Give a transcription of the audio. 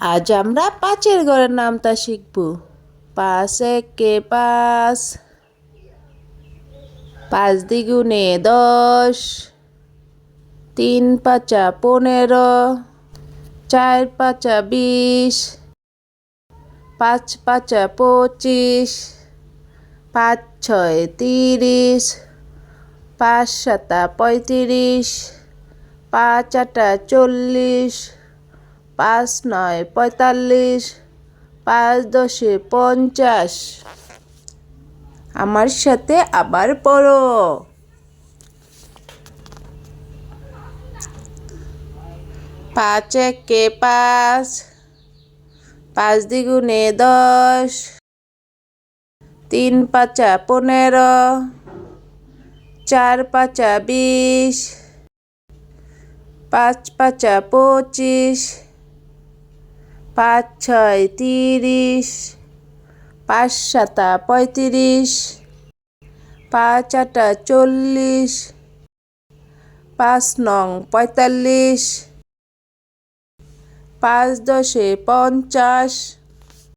আজ আমরা পাঁচের ঘরের নামটা শিখব। পাঁচ একে পাঁচ? পাঁচ দ্বিগুণে দশ। তিন পাঁচা পনেরো। চার পাঁচা বিশ। পাঁচ পাঁচা পঁচিশ। পাঁচ ছয় তিরিশ। পাঁচ সাতা পঁয়ত্রিশ। পাঁচ আটা চল্লিশ। পাঁচ নয়, পঁয়তাল্লিশ, পাঁচ দশে পঞ্চাশ। আমার সাথে আবার পড়ো। পাঁচ একে পাঁচ পাঁচ দ্বিগুণে দশ, তিন পাঁচা পনেরো, চার পাঁচা বিশ, পাঁচ পাঁচা পঁচিশ পাঁচ ছয় তিরিশ, পাঁচ সাতা পঁয়ত্রিশ, পাঁচ আটা চল্লিশ, পাঁচ নং পঁয়তাল্লিশ, পাঁচ দশে পঞ্চাশ